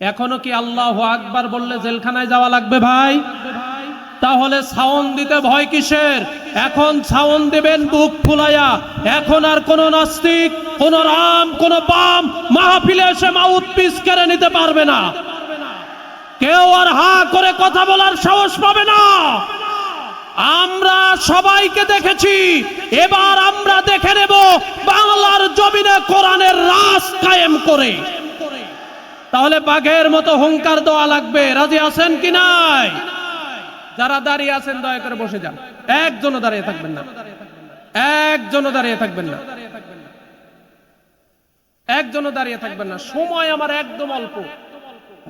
এখনও কি আল্লাহ আকবার বললে জেলখানায় যাওয়া লাগবে ভাই? তাহলে সাউন্ড দিতে ভয় কিসের? এখন সাউন্ড দিবেন বুক ফুলাইয়া এখন আর কোন নাস্তিক, কোন রাম, কোন বাম মাহফিলে এসে মাউথ পিস কেড়ে নিতে পারবে না। কেউ আর হা করে কথা বলার সাহস পাবে না। আমরা সবাইকে দেখেছি। এবার আমরা দেখে নেব বাংলার জমিনে কোরআনের রাস কায়েম করে। তাহলে বাঘের মতো হুঙ্কার দেওয়া লাগবে। রাজি আছেন কি নাই? যারা দাঁড়িয়ে আছেন, দয়া করে বসে যান। একজনও দাঁড়িয়ে থাকবেন না। একজনও দাঁড়িয়ে থাকবেন না। একজনও দাঁড়িয়ে থাকবেন না। সময় আমার একদম অল্প।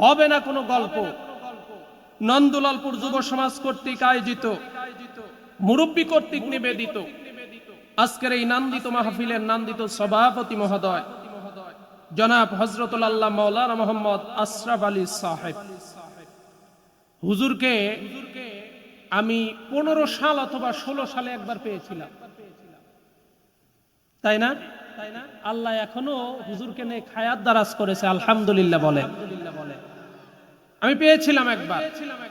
হবে না কোনো গল্প। নন্দলালপুর যুব সমাজ কর্তৃক আয়োজিত, মুরব্বী কর্তৃক নিবেদিত, আজকের এই নান্দিত মাহফিলের নান্দিত সভাপতি মহোদয় জনাব হজরতুল আল্লাহ মৌলানা মোহাম্মদ আশরাফ আলী সাহেব। হুজুরকে আমি পনেরো সাল অথবা ষোলো সালে একবার পেয়েছিলাম। তাই না? আল্লাহ এখনও হুজুরকে নিয়ে খায়াত দারাজ করেছে, আলহামদুলিল্লাহ বলে। আমি পেয়েছিলাম একবার।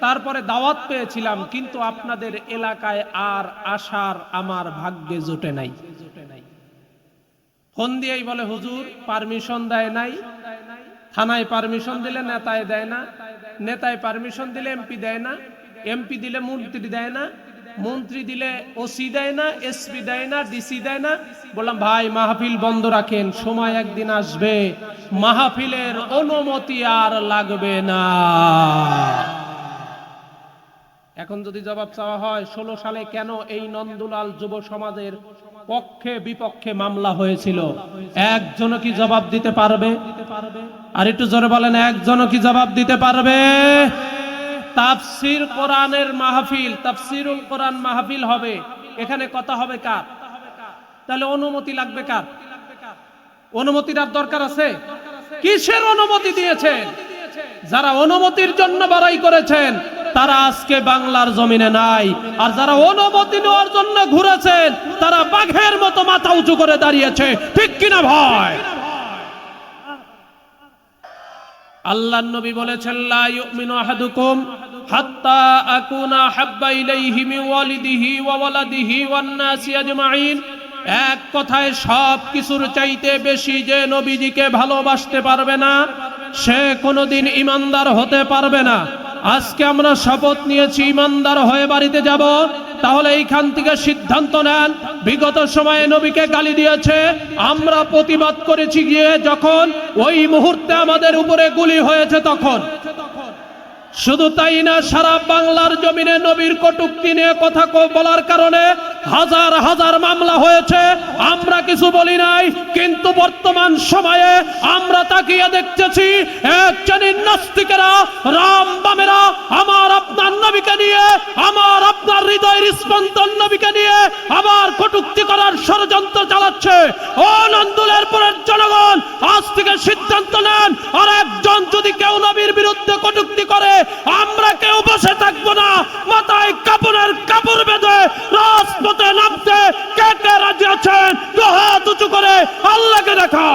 তারপরে দাওয়াত পেয়েছিলাম, কিন্তু আপনাদের এলাকায় আর আসার আমার ভাগ্যে জোটে নাই। ফোন দিয়েই বলে, হুজুর পারমিশন দেয় নাই। থানায় পারমিশন দিলে নেতায় দেয় না, নেতায় পারমিশন দিলে এমপি দেয় না, এমপি দিলে মন্ত্রী দেয় না, মন্ত্রী দিলে ওসি দেয় না, এসপি দেয় না, ডিসি দেয় না। বললাম, ভাই, মাহফিল বন্ধ রাখেন, সময় একদিন আসবে, মাহফিলের অনুমতি আর লাগবে না। এখন যদি জবাব চাওয়া হয়, ষোলো সালে কেন এই নন্দলাল যুব সমাজের পক্ষে বিপক্ষে মামলা হয়েছিল। একজনও কি জবাব দিতে পারবে? আর একটু জোরে বলেন, একজনও কি জবাব দিতে পারবে? তাফসির কোরআনের মাহফিল, তাফসিরুল কোরআন মাহফিল হবে। এখানে কথা হবে কার? তাহলে অনুমতি লাগবে কার? অনুমতির আর দরকার আছে? কিসের অনুমতি দিয়েছেন? যারা অনুমতির জন্য বাড়াই করেছেন তারা আজকে বাংলার জমিনে নাই। আর যারা অনুমতি নেওয়ার জন্য ঘুরেছেন, তারা বাঘের মতো মাথা উঁচু করে দাঁড়িয়েছে। ঠিক কিনা ভয়? আল্লাহ নবী বলেছেন, লা ইউমিনু আহাদুকুম হাত্তা আকুনা হাব্বা ইলাইহি মিন ওয়ালিদিহি ওয়া ওয়ালাদিহি ওয়ান নাসি আজমাইন। এক কথায়, সব কিছুর চাইতে বেশি যে নবীজিকে ভালোবাসতে পারবে না, সে কোনোদিন ইমানদার হতে পারবে না। আজকে আমরা শপথ নিয়েছি, ইমানদার হয়ে বাড়িতে যাব। তাহলে এইখান থেকে সিদ্ধান্ত নেন। বিগত সময়ে নবীকে গালি দিয়েছে। আমরা প্রতিবাদ করেছি গিয়ে যখন ওই মুহূর্তে আমাদের উপরে গুলি হয়েছে তখন। শুধু তাই না, সারা বাংলার জমিনে নবীর কটুক্তি নিয়ে কথা বলার কারণে হাজার হাজার মামলা হয়েছে, আমরা কিছু বলি নাই, কিন্তু বর্তমান সময়ে আমরা তাকিয়ে দেখতেছি এক শ্রেণির নাস্তিকেরা, রাম বামেরা, আমার আপনার নবীকে নিয়ে, আমার আপনার হৃদয়ের স্পন্দন নবীকে নিয়ে আবার কটুক্তি করার ষড়যন্ত্র চালাচ্ছে। ও নন্দুলের পরের জনগণ, আজ থেকে সিদ্ধান্ত নেন, আর একজন যদি কেউ নবীর বিরুদ্ধে কটুক্তি করে, আমরা কেউ বসে থাকব না, মাথায় কাপড়ের কাপড় বেঁধে রাজপথে নামতে কে কে রাজি আছেন? দু হাত উঁচু করে আল্লাহকে দেখা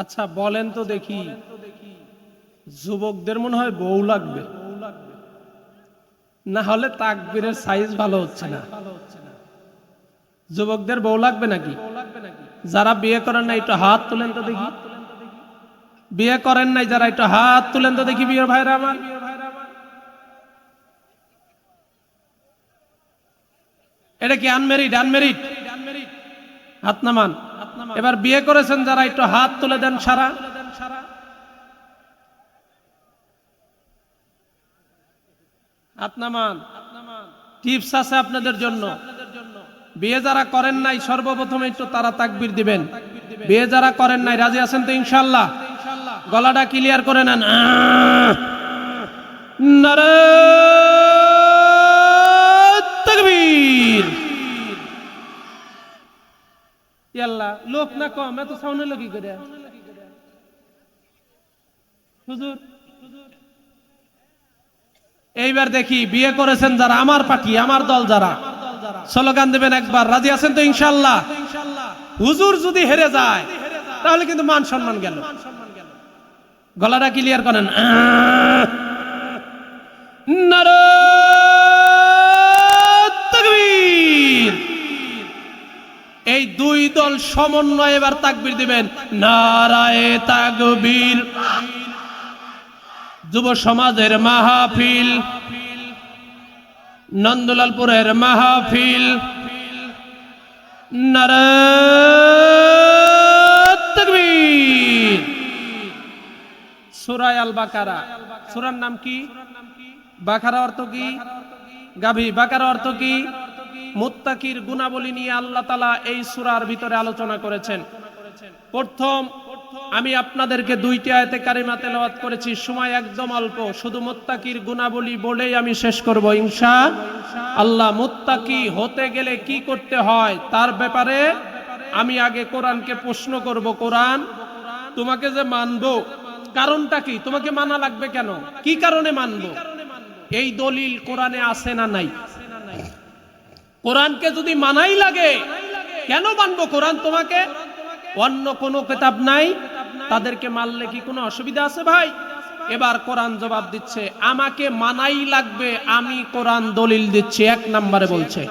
আচ্ছা বলেন তো দেখি। যুবকদের মনে হয় বউ লাগবে। না হলে তাকবীরের সাইজ ভালো হচ্ছে না। যুবকদের বউ লাগবে নাকি? যারা বিয়ে করেন না একটু হাত তুলেন তো দেখি। বিয়ে করেন নাই, যারা একটু হাত তুলেন তো দেখি বিয়ের ভাইরা আমার। এটা কি আনমেরিড আনমেরিড হাত নামান। এবার বিয়ে করেছেন যারা, একটু হাত তুলে দেন সারা। হাত নামান। টিপস আছে আপনাদের জন্য। বিয়ে যারা করেন নাই, সর্বপ্রথম একটু তারা তাকবির দিবেন। বিয়ে যারা করেন নাই, রাজি আছেন তো ইনশাল্লাহ গলাটা ক্লিয়ার করে নেন! নারে তাকবীর তাকবীর ইয়াল্লাহ লোক না কম, এত করে? হুজুর, এইবার দেখি, বিয়ে করেছেন যারা, আমার পার্টি আমার দল যারা। স্লোগান দেবেন একবার, রাজি আছেন তো ইনশাল্লাহ হুজুর যদি হেরে যায়, তাহলে কিন্তু মান সম্মান গেল। গলাটা ক্লিয়ার করেন। দল সমন্বয় এবার তাকবির দিবেন। নারায়ে তাকবীর। যুব সমাজের মাহফিল। নন্দলালপুরের মাহফিল। তাকবীর। সুরায় আল বাকারা সুরার নাম কি? বাকারা অর্থ কি? গাভী বাকারা অর্থ কি? মুত্তাকির গুণাবলী নিয়ে আল্লাহ তালা এই সুরার ভিতরে আলোচনা করেছেন। প্রথম, আমি আপনাদেরকে দুইটি আয়তে কারিমা তেলাওয়াত করেছি। সময় একদম অল্প। শুধু মোত্তাকির গুণাবলী বলেই আমি শেষ করব, ইনশা আল্লাহ। মুত্তাকি হতে গেলে কি করতে হয় তার ব্যাপারে আমি আগে কোরআনকে প্রশ্ন করব। কোরআন তোমাকে যে মানব, কারণটা কি? তোমাকে মানা লাগবে কেন? কি কারণে মানব? এই দলিল কোরআনে আছে না নাই? কোরআনকে যদি মানাই লাগে কেন মানবো কোরআন তোমাকে অন্য কোনো কিতাব নাই তাদেরকে মানলে কি কোনো অসুবিধা আছে ভাই এবার কোরআন জবাব দিচ্ছে আমাকে মানাই লাগবে আমি কোরআন দলিল দিচ্ছি এক নম্বরে বলছে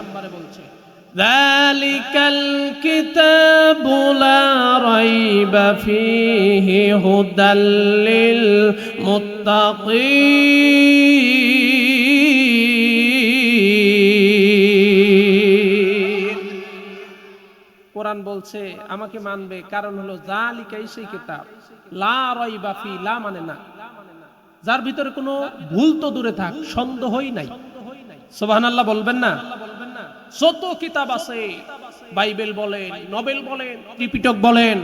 ذلك الكتاب لا ريب فيه هدى للمتقين বলছে, আমাকে মানবে। কারণ হলো জালিকাই সেই কিতাব। লা রাইবা ফি, লা মানে না। যার ভিতরে কোনো ভুল তো দূরে থাক, সন্দেহই নাই। সুবহানাল্লাহ বলবেন না? যত কিতাব আছে, বাইবেল বলেন, নবেল বলেন, ত্রিপিটক বলেন,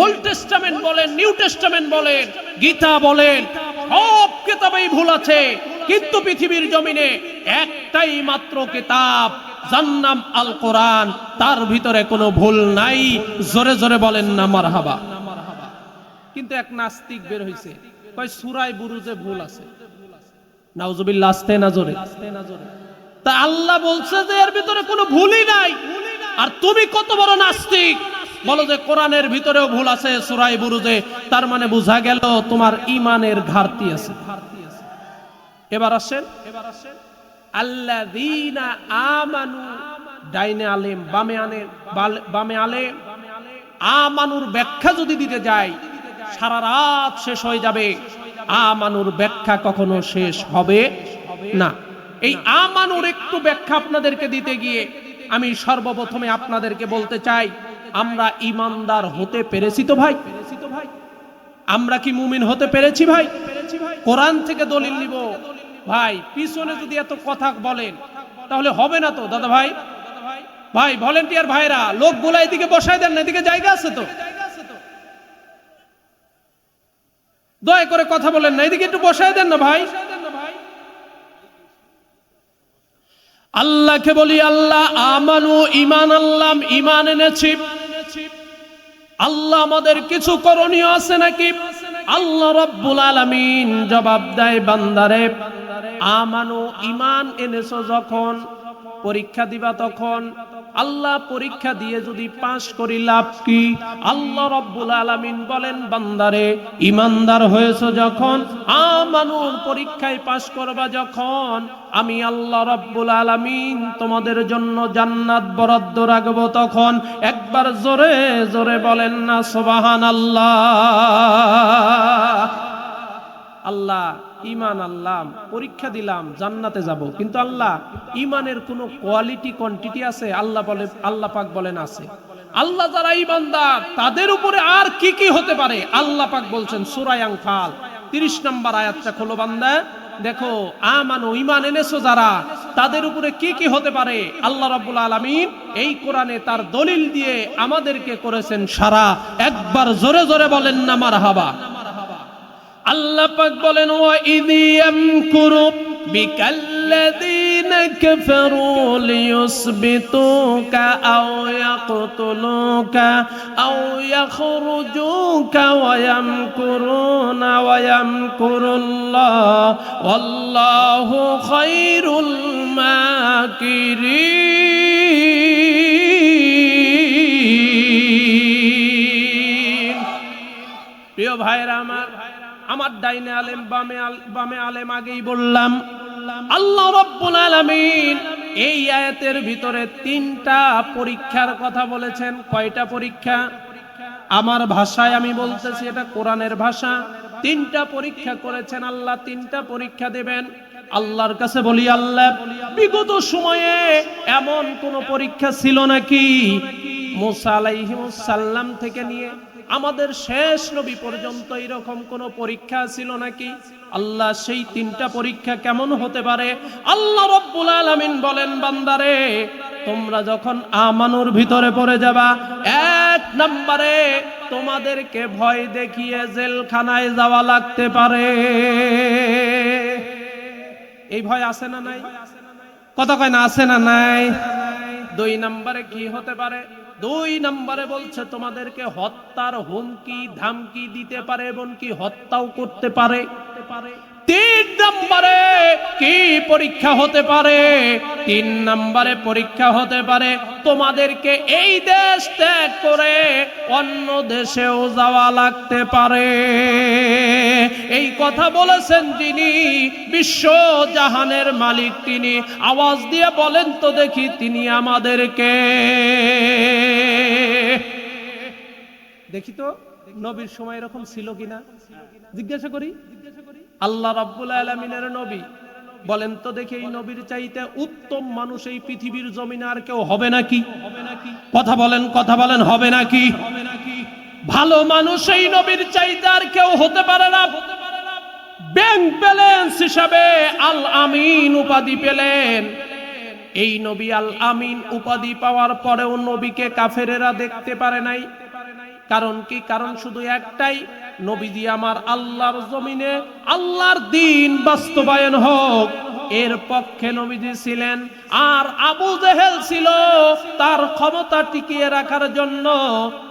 ওল্ড টেস্টামেন্ট বলেন, নিউ টেস্টামেন্ট বলেন, গীতা বলেন, সব কিতাবেই ভুল আছে। কিন্তু পৃথিবীর জমিনে একটাই মাত্র কিতাব। যার নাম আল কোরআন, তার ভিতরে কোনো ভুল নাই। জোরে জোরে বলেন না, মারহাবা। কিন্তু এক নাস্তিক বের হইছে। কয় সুরাই বুরুজে ভুল আছে। না জোরে। তা আল্লাহ বলছে যে, এর ভিতরে কোনো ভুলই নাই। আর তুমি কত বড় নাস্তিক। বলো যে, কোরআনের ভিতরেও ভুল আছে সুরাই বুরুজে। তার মানে বোঝা গেল তোমার ইমানের ঘাটতি আছে। এবার আসেন এবার আসেন। আল্লাযীনা আমানু, ডাইনে আলেম বামে আলেম বামে আলেম আমানুর ব্যাখ্যা যদি দিতে যাই সারা রাত শেষ হয়ে যাবে। আমানুর ব্যাখ্যা কখনো শেষ হবে না। এই আমানুর একটু ব্যাখ্যা আপনাদেরকে দিতে গিয়ে আমি সর্বপ্রথমে আপনাদেরকে বলতে চাই, আমরা ইমানদার হতে পেরেছি তো ভাই? আমরা কি মুমিন হতে পেরেছি ভাই? কোরআন থেকে দলিল নিব। ভাই, পিছনে যদি এত কথা বলেন, তাহলে হবে না তো, দাদা ভাই? ভাই ভলেন্টিয়ার ভাইরা, লোকগুলা এদিকে বসায় দেন না, এদিকে জায়গা আছে তো। দয়া করে কথা বলেন না, এদিকে একটু বসায় দেন না ভাই। আল্লাহকে বলি, আল্লাহ, আমানু ইমান আল্লাহ ইমান এনেছি। আল্লাহ আমাদের কিছু করণীয় আছে নাকি? আল্লাহ রব্বুল আলামিন জবাব দেয় বান্দারে। আমানু ইমান এনেছো যখন, পরীক্ষা দিবা তখন। আল্লাহ পরীক্ষা দিয়ে যদি পাশ করি লাভ কি? আল্লাহ রব্বুল আলামিন বলেন, বান্দারে ইমানদার হয়েছো যখন, আমানুর পরীক্ষায় পাশ করবা যখন, আমি আল্লাহ রব্বুল আলামিন তোমাদের জন্য জান্নাত বরাদ্দ রাখব তখন। একবার জোরে জোরে বলেন না সুবাহান আল্লাহ আল্লাহ ইমান আল্লাহ পরীক্ষা দিলাম, জান্নাতে যাব। কিন্তু আল্লাহ ইমানের কোনো কোয়ালিটি কোয়ান্টিটি আছে? আল্লাহ বলে, আল্লাহ পাক বলেন আছে। আল্লাহ যারা ইমানদার তাদের উপরে আর কি কি হতে পারে? আল্লাহ পাক বলছেন সুরায় আংফাল তিরিশ নম্বর আয়াতটা খোলো বান্দা। দেখো, আমানো ইমান এনেছো যারা, তাদের উপরে কি কি হতে পারে? আল্লাহ রাব্বুল আলামিন এই কোরআনে তার দলিল দিয়ে আমাদেরকে করেছেন সারা। একবার জোরে জোরে বলেন না, মারহাবা। আল্লাহ পাক বলেন ও ইদিয়াম কুরুপ বিকাল্লাযীনা কাফারু লিয়ুসবিতুকা আও ইয়াকতুলুকা আও ইয়াখরুজুকা ওয়া ইয়ামকুরুনা ওয়া ইয়ামকুরুল্লাহ ওয়াল্লাহু খায়রুল মাকিরিন। প্রিয় ভাইরা আমার আমার ডাইনে আলেম, বামে বামে আলেম আগেই বললাম, আল্লাহ রব্বুল আলামিন এই আয়াতের ভিতরে তিনটা পরীক্ষার কথা বলেছেন। কয়টা পরীক্ষা? আমার ভাষায় আমি বলতেছি, এটা কোরআনের ভাষা। তিনটা পরীক্ষা করেছেন, আল্লাহ তিনটা পরীক্ষা দেবেন। আল্লাহর কাছে বলি, আল্লাহ, বিগত সময়ে এমন কোন পরীক্ষা ছিল নাকি? মুসা আলাইহিমুস সাল্লাম থেকে নিয়ে আমাদের শেষ নবী পর্যন্ত এরকম কোন পরীক্ষা ছিল নাকি? আল্লাহ সেই তিনটা পরীক্ষা কেমন হতে পারে? আল্লাহ রব্বুল আলামিন বলেন, বান্দারে, তোমরা যখন আমানুর ভিতরে পড়ে যাবা, এক নম্বরে তোমাদেরকে ভয় দেখিয়ে জেলখানায় যাওয়া লাগতে পারে। এই ভয় আছে না নাই? কথা কয় না, আছে না নাই? দুই নম্বরে কি হতে পারে? দুই নম্বরে বলছে তোমাদেরকে হত্যার হুমকি ধামকি দিতে পারে এবং কি হত্যাও করতে পারে। তিন নম্বরে কি পরীক্ষা হতে পারে? তিন নম্বরে পরীক্ষা হতে পারে, তোমাদেরকে এই দেশ ত্যাগ করে অন্য দেশেও যাওয়া লাগতে পারে। এই কথা বলেছেন যিনি, বিশ্ব জাহানের মালিক তিনি। আওয়াজ দিয়ে বলেন তো দেখি তিনি আমাদেরকে। দেখি তো, নবীর সময় এরকম ছিল কিনা? জিজ্ঞাসা করি। আল্লাহ রাব্বুল আলামিনের নবী। বলেন তো দেখি এই নবীর চাইতে উত্তম মানুষ এই পৃথিবীর জমিনে আর কেউ হবে নাকি? কথা বলেন কথা বলেন, হবে নাকি? ভালো মানুষ এই নবীর চাইতে আর কেউ হতে পারে না। ব্যাংক ব্যালেন্স হিসাবে আল আমিন উপাধি পেলেন। এই নবী আল আমিন উপাধি পাওয়ার পরেও নবীকে কাফেরেরা দেখতে পারে নাই। কারণ কি? কারণ শুধু একটাই, নবীজি আমার আল্লাহর জমিনে আল্লাহর দিন বাস্তবায়ন হোক। এর পক্ষে নবীজি ছিলেন, আর আবু জেহেল ছিল তার ক্ষমতা টিকিয়ে রাখার জন্য,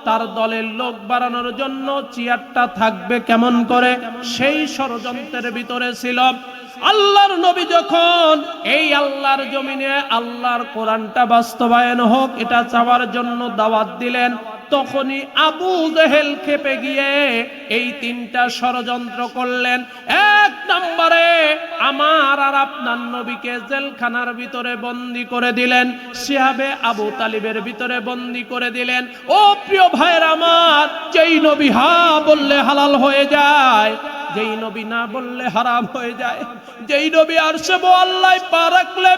তার দলের লোক বাড়ানোর জন্য চেয়ারটা থাকবে কেমন করে? সেই ষড়যন্ত্রের ভিতরে ছিল। আল্লাহর নবী যখন এই আল্লাহর জমিনে আল্লাহর কোরআনটা বাস্তবায়ন হোক, এটা চাওয়ার জন্য দাওয়াত দিলেন, তখনই আবু জেহেল খেপে গিয়ে এই তিনটা ষড়যন্ত্র করলেন। এক নম্বরে আমার আর আপনার নবীকে জেলখানার ভিতরে বন্দি করে দিলেন সিহাবে আবু তালিবের ভিতরে বন্দি করে দিলেন। ও প্রিয় ভাইয়ের আমার, যেই নবী হা বললে হালাল হয়ে যায় যেই নবী না বললে হারাম হয়ে যায়, যেই নবী আর সে আল্লাহ পা রাখলে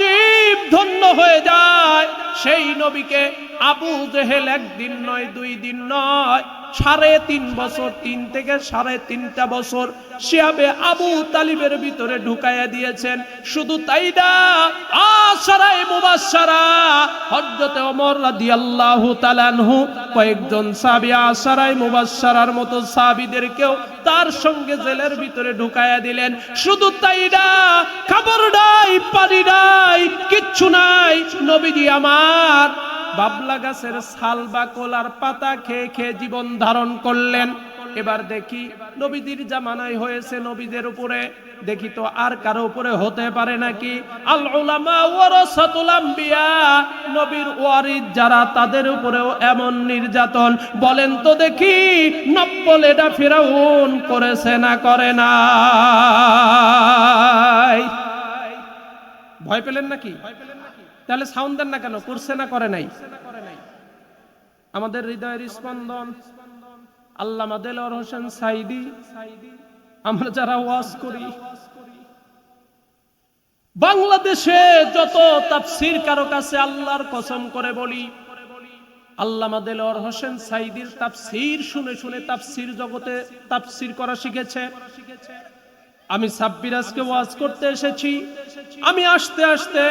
জীব ধন্য হয়ে যায়, সেই নবীকে আবু জেহেল একদিন নয়, দুই দিন নয় সাড়ে তিন বছর, তিন থেকে সাড়ে তিনটা বছর শিয়াবে আবু তালিবের ভিতরে ঢুকাইয়া দিয়েছেন। শুধু তাই না, আশারায় মুবাশশারা হযরতে ওমর রাদিয়াল্লাহু তাআলাহু কয়েকজন সাহাবী আশারায় মুবাশশারার মতো সাহাবীদেরকেও তার সঙ্গে জেলের ভিতরে ঢুকাইয়া দিলেন। শুধু তাই না, খাবার নাই, পানি নাই, কিচ্ছু নাই। নবীজি আমার বাবলা গাছের ছাল বা কোলার পাতা খেয়ে খেয়ে জীবন ধারণ করলেন। এবার দেখি নবীদের জামানায় হয়েছে নবীদের উপরে। দেখি তো আর কারও উপরে হতে পারে নাকি? আল উলামা ওয়ারাসাতুল আম্বিয়া। নবীর ওয়ারিদ যারা তাদের উপরেও এমন নির্যাতন। বলেন তো দেখি নব্বল এটা ফেরাউন করেছে না করে না ভয় পেলেন নাকি? তাহলে সাউন্ড দেন না কেন? করছে না, করে নাই? আমাদের হৃদয়ের স্পন্দন আল্লামা দেলোয়ার হোসেন সাইদি, আমরা যারা ওয়াজ করি, বাংলাদেশে যত তাফসির কারও কাছে আল্লাহর কসম করে বলি আল্লামা দেলোয়ার হোসেন সাইদির তাফসির শুনে শুনে তাফসির জগতে তাফসির করা শিখেছে। আমি সাব্বির আজকে ওয়াজ করতে এসেছি। আমি আসতে আসতে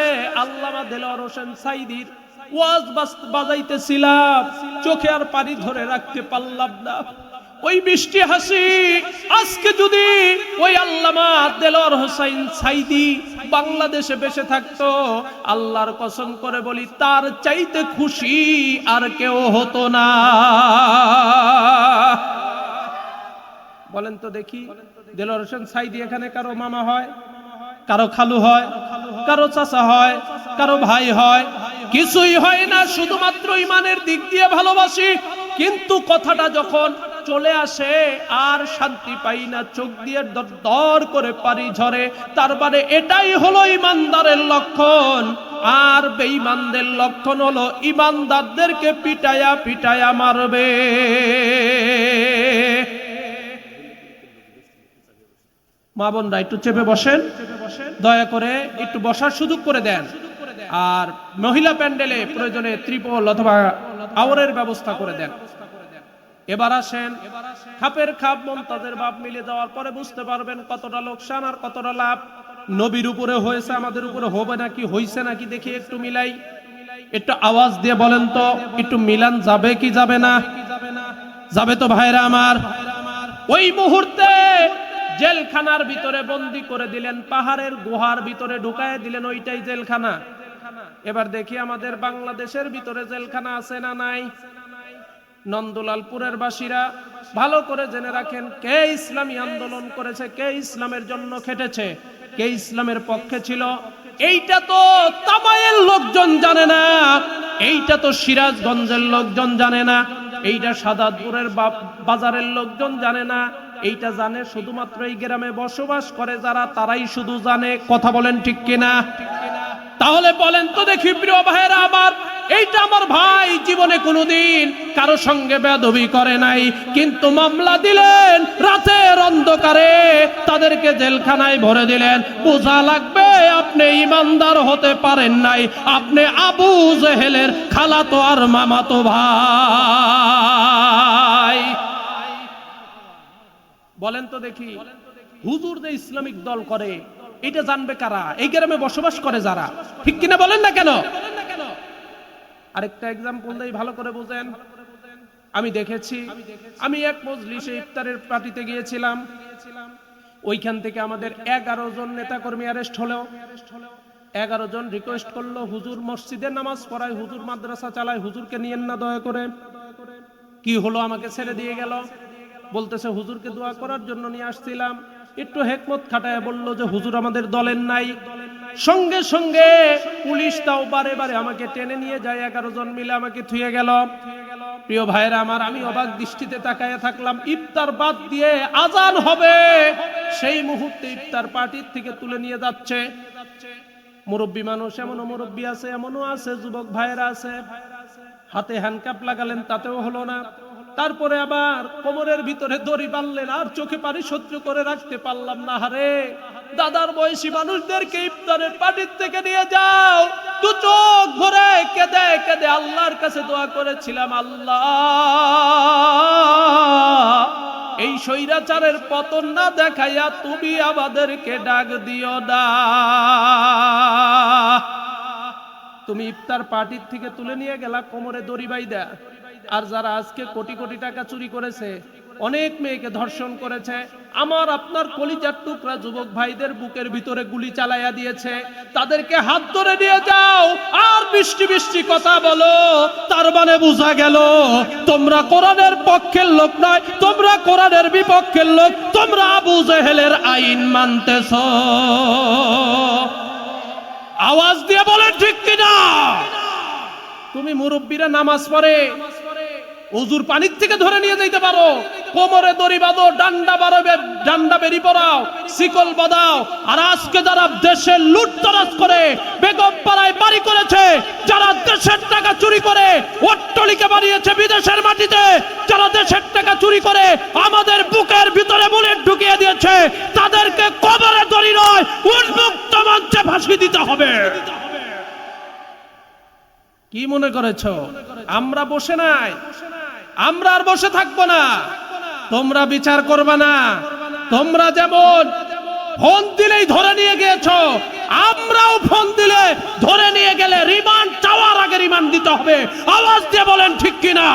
আল্লামা দেলোয়ার হোসেন সাইদির ওয়াজ বাজাইতেছিলাম। চোখে আর পানি ধরে রাখতে পারলাম না। ওই মিষ্টি হাসি, আজকে যদি ওই আল্লামা দেলোয়ার হোসাইন সাইদি বাংলাদেশে বেঁচে থাকতো, আল্লাহর কসম করে বলি, তার চাইতে খুশি আর কেউ হতো না। বলেন তো দেখি। দেলোয়ার হোসেন সাইদি, এখানে কারও মামা হয়, কারও খালু হয়, কারও চাচা হয়, কারও ভাই হয়। কিছুই হয় না, শুধুমাত্র ইমানের দিক দিয়ে ভালোবাসি। কিন্তু কথাটা যখন চলে আসে, আর শান্তি পাই না, চোখ দিয়ে দর করে পারি ঝরে। তার মানে এটাই হলো ইমানদারের লক্ষণ। আর বেঈমানদের লক্ষণ হলো ইমানদারদেরকে পিটায়া পিটায়া মারবে। মা বোনরা একটু চেপে বসেন। দয়া করে একটু বসার সুযোগ করে দেন। আর মহিলা প্যান্ডেলে প্রয়োজনে ত্রিপল অথবা আওয়ারের ব্যবস্থা করে দেন। এবার আসেন। খাপের খাপ মমতাজের বাপ মিলে যাওয়ার পরে বুঝতে পারবেন কতটা লোকসান আর কতটা লাভ। নবীর উপরে হয়েছে, আমাদের উপরে হবে নাকি, হইছে নাকি দেখি একটু মিলাই। একটু আওয়াজ দিয়ে বলেন তো, একটু মিলান যাবে কি যাবে না? যাবে তো ভাইরা আমার। ওই মুহূর্তে জেলখানার ভিতরে বন্দি করে দিলেন, পাহাড়ের গুহার ভিতরে ঢুকায় দিলেন, ওইটাই জেলখানা। এবার দেখি আমাদের বাংলাদেশের ভিতরে জেলখানা আছে না নাই? নন্দলালপুরের বাসীরা ভালো করে জেনে রাখেন, কে ইসলামী আন্দোলন করেছে, কে ইসলামের জন্য খেটেছে, কে ইসলামের পক্ষে ছিল। এইটা তো তামাইয়ের লোকজন জানে না, এইটা তো সিরাজগঞ্জের লোকজন জানে না, এইটা সাদাতপুরের বাজারের লোকজন জানে না। এইটা জানে শুধুমাত্র এই গ্রামে বসবাস করে যারা, তারাই শুধু জানে। কথা বলেন ঠিক কিনা? তাহলে বলেন তো দেখি প্রিয় ভাইয়েরা আমার, এইটা আমার ভাই জীবনে কোনোদিন কারও সঙ্গে বেদবি করে নাই। কিন্তু মামলা দিলেন, রাতের অন্ধকারে তাদেরকে জেলখানায় ভরে দিলেন। বোঝা লাগবে আপনি ইমানদার হতে পারেন নাই। আপনি আবু জেহেলের খালাতো আর মামাতো ভাই। বলেন তো দেখি। হুজুর যে ইসলামিক দল করে, এটা জানবে কারা? এই গ্রামে বসবাস করে যারা। ঠিক কিনা বলেন না কেন? আরেকটা এক্সাম্পল দেই, ভালো করে বুঝেন। আমি দেখেছি, আমি এক মজলিসে ইফতারের পার্টিতে গিয়েছিলাম। ওইখান থেকে আমাদের এগারো জন নেতাকর্মী অ্যারেস্ট হলেও এগারো জন রিকোয়েস্ট করল, হুজুর মসজিদে নামাজ পড়ায়, হুজুর মাদ্রাসা চালায়, হুজুরকে নিয়েন না দয়া করে। কি হলো আমাকে ছেড়ে দিয়ে গেল? বলতেছে, হুজুরকে দোয়া করার জন্য নিয়ে আসছিলাম। একটু হেকমত খাটায় বলল যে, হুজুর আমাদের দলের নাই। সঙ্গে সঙ্গে পুলিশ তাও বারে বারে আমাকে টেনে নিয়ে যায়, এগারো জন মিলে আমাকে থুয়ে গেল। প্রিয় ভাইরা আমার, আমি অবাক দৃষ্টিতে তাকায় থাকলাম, ইফতার বাদ দিয়ে আজান হবে। সেই মুহূর্তে ইফতার পার্টির থেকে তুলে নিয়ে যাচ্ছে। মুরব্বী মানুষ, এমনও মুরব্বী আছে, এমনও আছে, যুবক ভাইয়েরা আছে। হাতে হ্যান্ডকাপ লাগালেন, তাতেও হলো না। তারপরে আবার কোমরের ভিতরে দড়ি বাঁধলেন আর চোখে পানি সহ্য করে রাখতে পারলাম না, হারে। দাদার বয়সী মানুষদেরকে ইফতারের পার্টির থেকে নিয়ে যাও। দু চোখ ভরে কেঁদে কেঁদে আল্লাহর কাছে দোয়া করেছিলাম, আল্লাহ। এই স্বৈরাচারের পতন না দেখাইয়া তুমি আমাদেরকে ডাক দিও না। তুমি ইফতার পার্টির থেকে তুলে নিয়ে গেলা কোমরে দড়ি বাইদা। আর যারা আজকে কোটি কোটি টাকা চুরি করেছে, অনেক মেয়েকে ধর্ষণ করেছে, আমার আপনার কলিজার টুকরা যুবক ভাইদের বুকের ভিতরে গুলি চালাইয়া দিয়েছে, তাদেরকে হাত ধরে নিয়ে যাও, আর বৃষ্টি বৃষ্টি কথা বলো, তার মানে বোঝা গেল, তোমরা কোরআনের পক্ষের লোক নয়, তোমরা কোরআনের বিপক্ষের লোক, তোমরা আবু জেহেলের আইন মানতেছ। আওয়াজ দিয়ে বলে ঠিক কিনা? তুমি মুরব্বীরা নামাজ পড়ে উজুর পানির থেকে ধরে নিয়ে যেতে পারো। কোমরে দড়ি বাঁধো, ডান্ডা বাড়াবে, ডান্ডা বেরি পড়াও শিকল বাঁধাও। আর আজকে যারা দেশের লুটতরাজ করে, বেগম পাড়ায় বাড়ি করেছে, যারা দেশের টাকা চুরি করে, অট্টলিকা বানিয়েছে বিদেশের মাটিতে, যারা দেশের টাকা চুরি করে, আমাদের বুকের ভিতরে বুলেট ঢুকিয়ে দিয়েছে, তাদেরকে কবরে দড়ি নয়, উন্মুক্ত মঞ্চে ফাঁসি দিতে হবে। কি মনে করেছ? আমরা বসে নাই। আমরা আর বসে থাকব না। তোমরা বিচার করবে না। তোমরা যেমন ফোন দিলেই ধরে নিয়ে গিয়েছ, আমরাও ফোন দিলে ধরে নিয়ে গেলে রিমান্ড চাওয়ার আগে রিমান্ড দিতে হবে। আওয়াজ দিয়ে বলেন ঠিক কিনা?